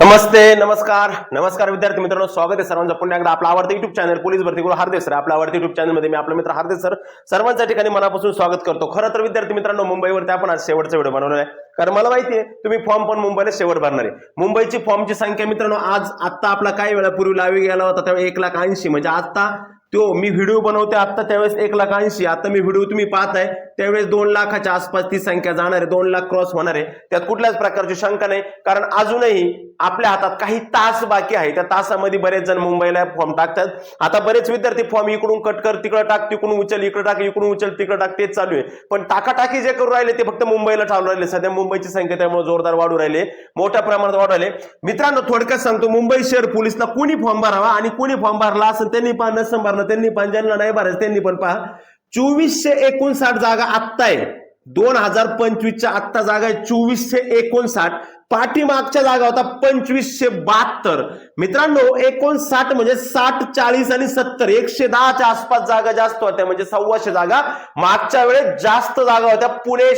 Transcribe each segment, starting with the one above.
नमस्ते नमस्कार. नमस्कार विद्यार्थी मित्रांनो स्वागत आहे सर्वांचं. पुन्हा एकदा आपला आवडतं युट्यूब चॅनल पोलीस भरती गुरु हार्दे सर आपल्या आवडते युट्यूब चॅनलमध्ये मी आपला मित्र हार्दे सर सर्वांच्या ठिकाणी मनापासून स्वागत करतो. खरं तर विद्यार्थी मित्रांनो मुंबईवरती आपण आज शेवटचा व्हिडिओ बनवलेला आहे. कारण मला माहिती आहे तुम्ही फॉर्म पण मुंबईला शेवट भरणार आहे. मुंबईची फॉर्मची संख्या मित्रांनो आज आत्ता आपला काही वेळापूर्वी लावी गेला होता तेव्हा एक लाख ऐंशी. म्हणजे आता तो मी व्हिडिओ बनवते आता त्यावेळेस एक लाख ऐंशी आता मी व्हिडिओ तुम्ही पाहताय त्यावेळेस दोन लाखाच्या आसपास ती संख्या जाणार आहे दोन लाख क्रॉस होणार आहे. त्यात कुठल्याच प्रकारची शंका नाही कारण अजूनही आपल्या हातात काही तास बाकी आहे. त्या तासामध्ये बरेच जण मुंबईला फॉर्म टाकतात. आता बरेच विद्यार्थी फॉर्म इकडून कट कर तिकडं टाक तिकडून उचल इकडे टाक इकडून उचल तिकडे टाक तेच चालू आहे. पण टाकाटाकी जे करू राहिले ते फक्त मुंबईला चालू राहिले. सध्या मुंबईची संख्या त्यामुळे जोरदार वाढू राहिले मोठ्या प्रमाणात वाढू राहिले. मित्रांनो थोडक्यात सांगतो मुंबई शहर पोलिसला कोणी फॉर्म भरावा आणि कोणी फॉर्म भरला असं त्यांनी पहा नसं भरलं त्यांनी पण ज्यांना नाही भरायचं त्यांनी पण पहा. चोवीसशे एकोणसाठ जागा आत्ता आहे. दोन हजार पंचवीसच्या आत्ता जागा आहे. चोवीसशे एकोणसाठ. पाठीमागच्या जागा होता पंचवीसशे बहात्तर. मित्रांनो एकोणसाठ म्हणजे साठ चाळीस आणि सत्तर. एकशे दहाच्या आसपास जागा जास्त होत्या म्हणजे सव्वाशे जागा. मागच्या वेळेस जास्त जागा होत्या पुणे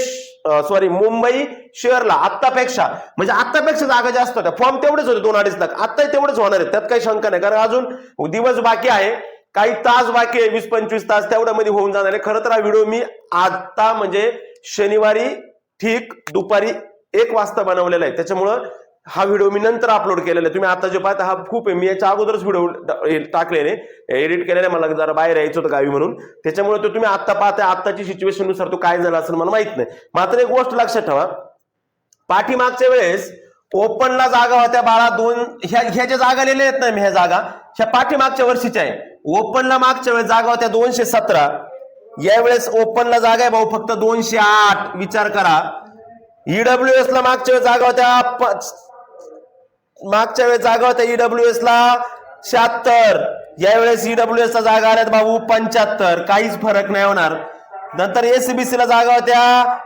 सॉरी मुंबई शहरला आत्तापेक्षा. म्हणजे आत्तापेक्षा जागा जास्त होत्या. फॉर्म तेवढेच होते दोन अडीच लाख. आता तेवढेच होणार आहे त्यात काही शंका नाही. कारण अजून दिवस बाकी आहे. काही तास बाकी आहे वीस पंचवीस तास तेवढ्यामध्ये होऊन जाणार आहे. खरं तर हा व्हिडिओ मी आता म्हणजे शनिवारी ठीक दुपारी एक वाजता बनवलेला आहे. त्याच्यामुळं हा व्हिडिओ मी नंतर अपलोड केलेला आहे. तुम्ही आता जे पाहता हा खूप आहे. मी याच्या अगोदरच व्हिडिओ टाकलेले एडिट केलेले मला जरा बाहेर यायचं होतं गावी म्हणून. त्याच्यामुळे तो तुम्ही आता पाहताय. आत्ताची सिच्युएशननुसार तो काय झाला असेल मला माहीत नाही. मात्र एक गोष्ट लक्षात ठेवा. पाठीमागच्या वेळेस ओपनला जागा होत्या बाळा. दोन ह्या ह्या ज्या जागा लिहिल्या आहेत ना ह्या जागा ह्या पाठीमागच्या वर्षीच्या आहे. ओपनला मागच्या वेळेस जागा होत्या दोनशे सतरा. यावेळेस ओपनला जागा आहे भाऊ फक्त दोनशे आठ. विचार करा. ईडब्ल्यू एस ला मागच्या वेळेस जागा होत्या मागच्या वेळेस जागा होत्या ईडब्ल्यू एस ला शहात्तर. यावेळेस ईडब्ल्यू एस ला जागा आल्यात भाऊ पंच्याहत्तर. काहीच फरक नाही होणार. नंतर एसीबीसी ला जागा होत्या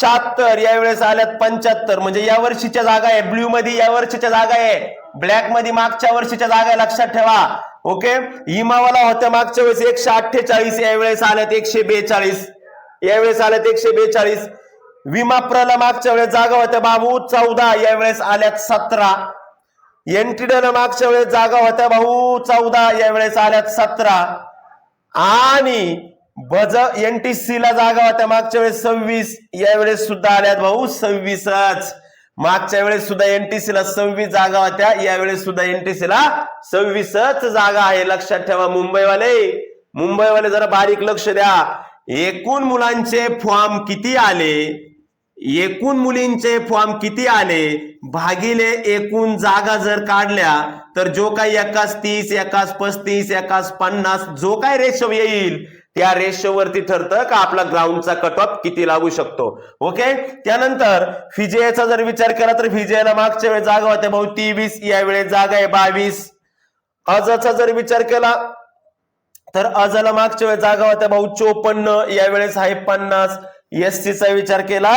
शहात्तर. यावेळेस आल्यात पंच्याहत्तर. म्हणजे या वर्षीच्या जागा आहे. ब्ल्यू मध्ये या वर्षीच्या जागा आहे. ब्लॅकमध्ये मागच्या वर्षीच्या जागा आहे. लक्षात ठेवा. ओके? इमावाला होत्या मागच्या वेळेस एकशे अठ्ठेचाळीस यावेळेस आल्यात एकशे बेचाळीस. यावेळेस आल्यात एकशे बेचाळीस. विमा प्रला मागच्या वेळेस जागा होत्या बाबू चौदा यावेळेस आल्यात सतरा. एनटीडला मागच्या वेळेस जागा होत्या भाऊ चौदा यावेळेस आल्यात सतरा. आणि बज एनटीसी ला जागा होत्या मागच्या वेळेस सव्वीस यावेळेस सुद्धा आल्यात भाऊ सव्वीसच. मागच्या वेळेस सुद्धा एनटीसीला सव्वीस जागा होत्या. यावेळेस सुद्धा एनटीसीला सव्वीसच जागा आहे. लक्षात ठेवा मुंबईवाले. मुंबईवाले जरा बारीक लक्ष द्या. एकूण मुलांचे फॉर्म किती आले? एकूण मुलींचे फॉर्म किती आले? भागिले एकूण जागा जर काढल्या तर जो काही एकाच तीस एकाच पस्तीस एकाच पन्नास जो काय रेशो येईल त्या रेशोवरती ठरतं का आपला ग्राउंडचा कट ऑफ किती लागू शकतो. ओके त्यानंतर फिजेचा जर विचार केला तर फिजेला मागच्या वेळेस जागा होत्या भाऊ तेवीस या वेळेस जागा आहे बावीस. अजचा जर विचार केला तर अजाला मागच्या वेळेस जागा होत्या भाऊ चोपन्न यावेळेस आहे पन्नास. एससी चा विचार केला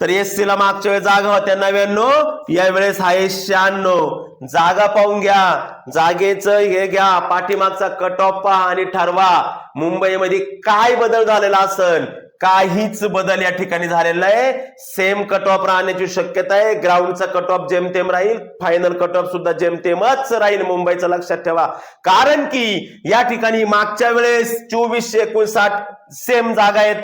तर एससी ला मागच्या वेळेस जागा होत्या नव्याण्णव यावेळेस आहे शहाण्णव. जागा पाहून घ्या. जागेचं हे घ्या. पाठीमागचा कट ऑफ पहा आणि ठरवा. मुंबईमध्ये काय बदल झालेला असेल काहीच बदल या ठिकाणी झालेला आहे सेम कट ऑफ राहण्याची शक्यता आहे. ग्राउंडचा कट ऑफ जेमतेम राहील. फायनल कट ऑफ सुद्धा जेमतेमच राहील. मुंबईचं लक्षात ठेवा. कारण की या ठिकाणी मागच्या वेळेस चोवीसशे एकोणसाठ सेम जागा आहेत.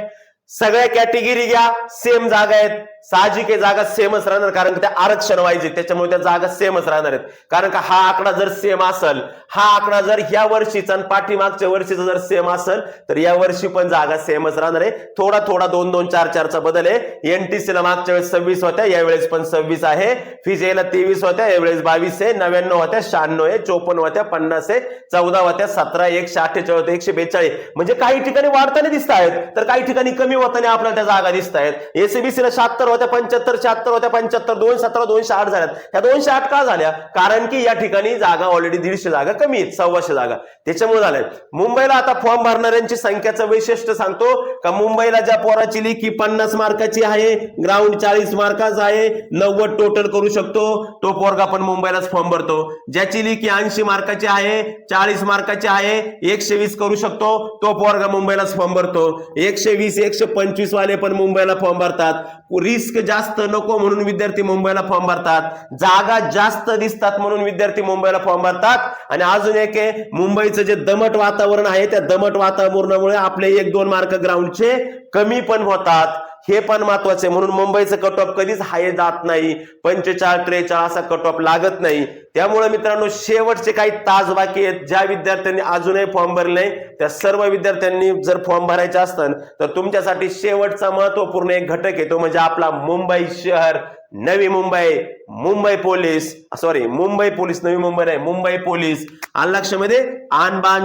सगळ्या कॅटेगरी घ्या. सेम जागा आहेत. साहजिक आहे जागा सेमच राहणार कारण त्या आरक्षण व्हायचे त्याच्यामुळे त्या जागा सेमच राहणार आहेत. कारण का हा आकडा जर सेम असेल हा आकडा जर ह्या वर्षीचा आणि पाठीमागच्या वर्षीचा जर सेम असेल तर या वर्षी पण जागा सेमच राहणार आहे. थोडा थोडा दोन दोन चार चारचा बदल आहे. एनटीसी ला मागच्या वेळेस सव्वीस होत्या यावेळेस पण सव्वीस आहे. फिजेला तेवीस होत्या यावेळेस बावीस आहे. नव्याण्णव होत्या शहाण्णव आहे. चोपन्न होत्या पन्नास आहे. चौदा होत्या सतरा एकशे अठ्ठेचाळीस होत्या एकशे बेचाळीस. म्हणजे काही ठिकाणी वाढताना दिसत आहेत तर काही ठिकाणी कमी होताना आपल्याला त्या जागा दिसत आहेत एसीबीसीला शहात्तर होत्या पंच्याहत्तर शहात्तर होत्या पंच्याहत्तर दोन सतरा दोनशे आठ झाल्यात. ह्या दोनशे आठ का झाल्या? कारण की या ठिकाणी जागा ऑलरेडी दीडशे जागा कमी आहेत सव्वाशे जागा. त्याच्यामुळे झालंय. मुंबईला आता फॉर्म भरणाऱ्यांची संख्याचं वैशिष्ट्य सांगतो. का मुंबईला ज्या पोराची लेखी पन्नास मार्काची आहे ग्राउंड चाळीस मार्काचा आहे नव्वद टोटल करू शकतो. तो पोरगा पण मुंबईलाच फॉर्म भरतो. ज्याची लेखी ऐंशी मार्काची आहे चाळीस मार्काची आहे एकशे वीस करू शकतो. तो पोरगा मुंबईलाच फॉर्म भरतो. एकशे वीस एकशे पंचवीस वाले पण मुंबईला फॉर्म भरतात. रिस रिस्क जास्त नको म्हणून विद्यार्थी मुंबईला फॉर्म भरतात. जागा जास्त दिसतात म्हणून विद्यार्थी मुंबईला फॉर्म भरतात. आणि अजून एक आहे मुंबईचं जे दमट वातावरण आहे त्या दमट वातावरणामुळे आपले एक दोन मार्क ग्राउंडचे कमी पण होतात. हे पण महत्त्वाचे म्हणून मुंबईचं कट ऑफ कधीच हाय जात नाही. पंचेचाळ त्रेचाळ असा कट ऑफ लागत नाही. त्यामुळे मित्रांनो शेवटचे काही तास बाकी आहेत. ज्या विद्यार्थ्यांनी अजूनही फॉर्म भरले नाही त्या सर्व विद्यार्थ्यांनी जर फॉर्म भरायचे असतात तर तुमच्यासाठी शेवटचा महत्त्वपूर्ण एक घटक आहे. तो म्हणजे आपला मुंबई शहर. Navi Mumbai Mumbai police sorry Mumbai police Navi Mumbai नाही मुंबई पोलीस. आण लक्षामध्ये?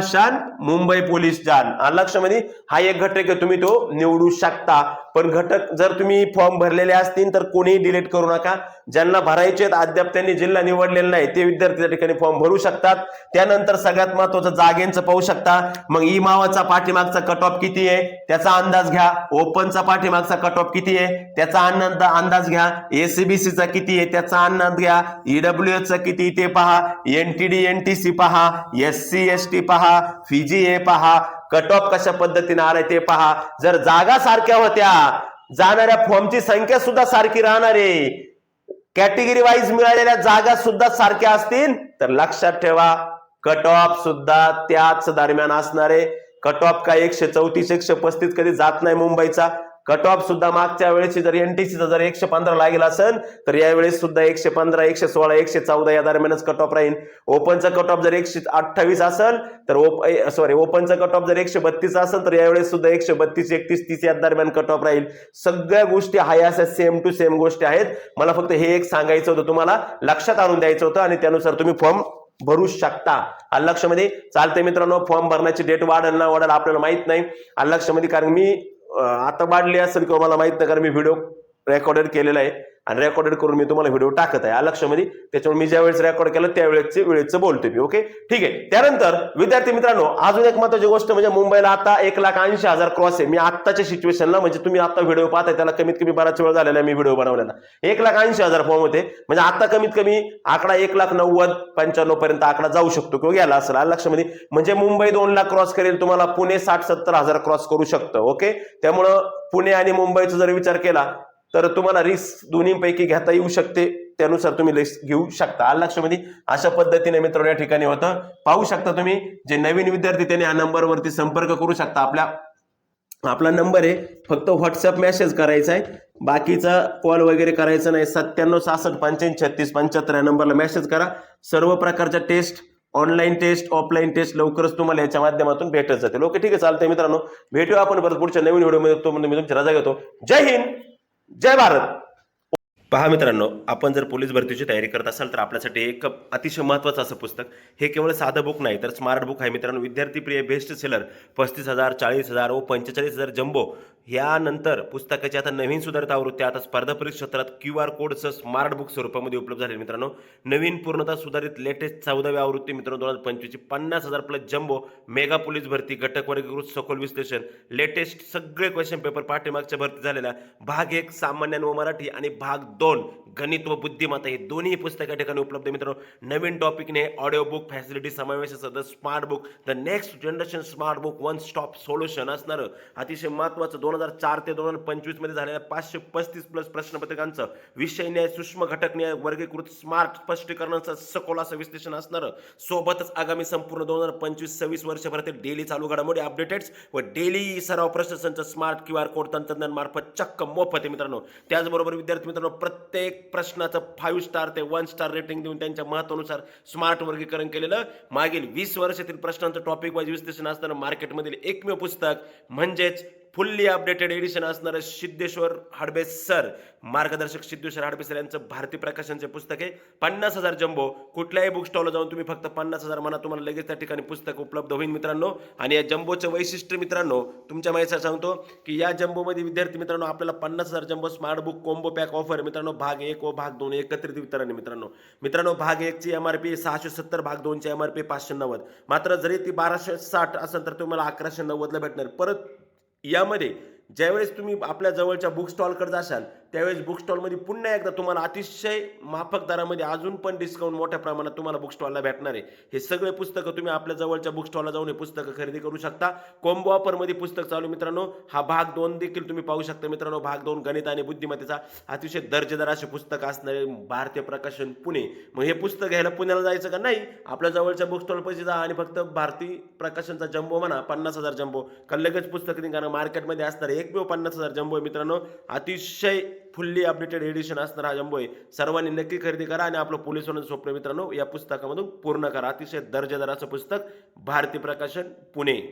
शान मुंबई पोलीस जान. आण लक्षामध्ये? हा एक घटक आहे तुम्ही तो निवडू शकता. पण घटक जर तुम्ही फॉर्म भरलेले असतील तर कोणीही डिलीट करू नका. ज्यांना भरायचे अद्याप त्यांनी जिल्हा निवडलेला नाही ते विद्यार्थी त्या ठिकाणी फॉर्म भरू शकतात. त्यानंतर सगळ्यात महत्वाचं जागेंचं पाहू शकता. मग ई मावाचा पाठीमागचा कट ऑफ किती आहे? त्याचा अंदाज घ्या. ओपनचा पाठीमागचा कट ऑफ किती आहे? त्याचा आनंद अंदाज घ्या. एसीबीसीचा किती आहे त्याचा अंदाज घ्या. ईडब्ल्यू चा किती ते पहा. एनटीडी एनटीसी पहा. एस सी एस टी पहा. फिजी ए पहा. कट ऑफ कशा पद्धतीने आलाय ते पहा. जर जागा सारख्या होत्या जाणाऱ्या फॉर्मची संख्या सुद्धा सारखी राहणार आहे. कॅटेगरी वाईज मिळालेल्या जागा सुद्धा सारख्या असतील तर लक्षात ठेवा कट ऑफ सुद्धा त्याच दरम्यान असणारे कट ऑफ का एकशे चौतीस एकशे पस्तीस कधी जात नाही मुंबईचा. कट ऑफ सुद्धा मागच्या वेळेची जर एनटीसीचा जर एकशे पंधरा लागेल असेल तर यावेळेस सुद्धा एकशे पंधरा एकशे सोळा एकशे चौदा या दरम्यानच कट ऑफ राहील. ओपनचा कट ऑफ जर एकशे अठ्ठावीस असेल तर ओप सॉरी ओपनचा कट ऑफ जर एकशे बत्तीस असेल तर यावेळेस सुद्धा एकशे बत्तीस एकतीस तीस या दरम्यान कट ऑफ राहील. सगळ्या गोष्टी हाय अशा सेम टू सेम गोष्टी आहेत. मला फक्त हे एक सांगायचं होतं तुम्हाला लक्षात आणून द्यायचं होतं आणि त्यानुसार तुम्ही फॉर्म भरू शकता. लक्षामध्ये? चालते मित्रांनो फॉर्म भरण्याची डेट वाढेल ना वाढेल आपल्याला माहीत नाही. लक्षामध्ये? कारण मी आता वाढली असेल किंवा मला माहीत नाही कारण मी व्हिडिओ रेकॉर्डेड केलेला आहे. आणि रेकॉर्डेड करून मी तुम्हाला व्हिडिओ टाकत आहे. लक्षामध्ये त्याच्यामुळे मी ज्या वेळेस रेकॉर्ड केलं त्यावेळेस वेळेचं बोलतोय मी ओके ठीक आहे. त्यानंतर विद्यार्थी मित्रांनो अजून एक महत्वाची गोष्ट म्हणजे मुंबईला आता एक लाख ऐंशी हजार क्रॉस आहे. मी आत्ताच्या सिच्युएशनला म्हणजे तुम्ही आता व्हिडिओ पाहताय त्याला कमीत कमी बराच वेळ झालेला आहे मी व्हिडिओ बनवलेला. एक लाख ऐंशी हजार फॉर्म होते. म्हणजे आता कमीत कमी आकडा एक लाख नव्वद पंच्याण्णव पर्यंत आकडा जाऊ शकतो किंवा गेला असेल लक्षामध्ये म्हणजे मुंबई दोन लाख क्रॉस करेल तुम्हाला पुणे साठ सत्तर हजार क्रॉस करू शकतं ओके त्यामुळं पुणे आणि मुंबईचा जर विचार केला तर तुम्हाला रिस्क दोन्हीपैकी घेता येऊ शकते. त्यानुसार तुम्ही रिस्क घेऊ शकता. आल लक्षामध्ये अशा पद्धतीने मित्रांनो या ठिकाणी होतं. पाहू शकता तुम्ही जे नवीन विद्यार्थी त्यांनी या नंबरवरती संपर्क करू शकता. आपल्या आपला नंबर आहे. फक्त व्हॉट्सअप मेसेज करायचा आहे. बाकीचा कॉल वगैरे करायचा नाही. सत्त्याण्णव सहासष्ट पंच्याऐंशी छत्तीस पंच्याहत्तर या नंबरला मेसेज करा. सर्व प्रकारच्या test online test offline test लवकरच तुम्हाला याच्या माध्यमातून भेटत जाते. ओके ठीक आहे. चालतंय मित्रांनो. भेटूया आपण परत पुढच्या नवीन व्हिडिओमध्ये तो मी तुमची रजा घेतो. जय हिंद! जय भारत. पहा मित्रांनो आपण जर पोलीस भरतीची तयारी करत असाल तर आपल्यासाठी एक अतिशय महत्त्वाचं असं पुस्तक. हे केवळ साधं बुक नाही तर स्मार्ट बुक आहे मित्रांनो. विद्यार्थी प्रिय बेस्ट सेलर पस्तीस हजार चाळीस हजार व पंचेचाळीस हजार जम्बो. यानंतर पुस्तकाची आता नवीन सुधारित आवृत्ती आता स्पर्धा परीक्षा क्षेत्रात क्यू आर कोडचं स्मार्ट बुक स्वरूपामध्ये उपलब्ध झाले मित्रांनो. नवीन पूर्णतः सुधारित लेटेस्ट चौदावी आवृत्ती मित्रांनो दोन हजार पंचवीसची पन्नास हजार प्लस जम्बो. मेगा पोलीस भरती घटक वर्गीकृत सखोल विश्लेषण लेटेस्ट सगळे क्वेश्चन पेपर पाठीमागच्या भरती झालेल्या. भाग एक सामान्य व मराठी आणि भाग दोन गणित व बुद्धिमत्ता हे दोन्ही पुस्तक या ठिकाणी उपलब्ध मित्रांनो. नवीन टॉपिकने ऑडिओ बुक फॅसिलिटी समावेश असं the smart book the next generation smart book one stop solution असणारं. अतिशय महत्त्वाचं दोन हजार चार ते दोन हजार पंचवीसमध्ये झालेल्या पाचशे पस्तीस प्लस प्रश्नपत्रिकांचं विषय न्याय सूक्ष्म घटक न्याय वर्गीकृत स्मार्ट स्पष्टीकरणाचं सखोल असं विश्लेषण असणारं. सोबतच आगामी संपूर्ण दोन हजार पंचवीस सव्वीस वर्षभरातील डेली चालू घडामोडी अपडेटेड्स व डेली सराव प्रश्नसंच स्मार्ट क्यू आर कोड तंत्रज्ञान मार्फत चक्क मोफत आहे मित्रांनो. त्याचबरोबर विद्यार्थी मित्रांनो प्रत्येक प्रश्नाचं फाईव्ह स्टार ते वन स्टार रेटिंग देऊन त्यांच्या महत्वानुसार स्मार्ट वर्गीकरण केलेलं. मागील वीस वर्षातील प्रश्नांचं टॉपिक वाईज विश्लेषण असणारं मार्केटमधील एकमेव पुस्तक म्हणजेच फुल्ली अपडेटेड एडिशन असणारं सिद्धेश्वर हाडबे सर. मार्गदर्शक सिद्धेश्वर हाडबे सर यांचं भारतीय प्रकाशनचे पुस्तक आहे. पन्नास हजार जम्बो. कुठल्याही बुक स्टॉलला जाऊन तुम्ही फक्त पन्नास हजार म्हणा तुम्हाला लगेच त्या ठिकाणी पुस्तक उपलब्ध होईल मित्रांनो. आणि या जम्बोचं वैशिष्ट्य मित्रांनो तुमच्या माहिती सांगतो की या जम्बोमध्ये विद्यार्थी मित्रांनो आपल्याला पन्नास हजार jumbo smart book combo pack offer मित्रांनो. भाग एक व भाग दोन एकत्रित वितरण आहे मित्रांनो. मित्रांनो भाग एकची एम आर पी सहाशे सत्तर भाग दोनची एम आर पी पाचशे नव्वद. मात्र जरी ती बाराशे साठ असेल तर तुम्हाला अकराशे नव्वदला भेटणार. परत यामध्ये ज्यावेळेस तुम्ही आपल्या जवळच्या बुक स्टॉलकडे जाशाल त्यावेळेस बुक स्टॉलमध्ये पुन्हा एकदा तुम्हाला अतिशय माफक दरामध्ये अजून पण डिस्काउंट मोठ्या प्रमाणात तुम्हाला बुक स्टॉलला भेटणार आहे. हे सगळे पुस्तकं तुम्ही आपल्या जवळच्या बुक स्टॉलला जाऊन हे पुस्तकं खरेदी करू शकता. कॉम्बो ऑफरमध्ये पुस्तक चालू मित्रांनो. हा भाग दोन देखील तुम्ही पाहू शकता मित्रांनो. भाग दोन गणित आणि बुद्धिमत्तेचा अतिशय दर्जेदार असे पुस्तक असणारे भारतीय प्रकाशन पुणे. मग हे पुस्तक घ्यायला पुण्याला जायचं का? नाही. आपल्या जवळच्या बुक स्टॉल पैसे जा आणि फक्त भारतीय प्रकाशनचा जम्बो म्हणा पन्नास हजार जम्बो. का लगेच पुस्तक निघाणं मार्केटमध्ये असणारे एक पन्नास हजार जम्बो मित्रांनो. अतिशय फुल्ली अपडेटेड एडिशन असणार हा जम्बो आहे. सर्वांनी नक्की खरेदी करा आणि आपलं पोलीस स्वप्न मित्रांनो या पुस्तकामधून पूर्ण करा. अतिशय दर्जेदार असं पुस्तक. भारतीय प्रकाशन पुणे.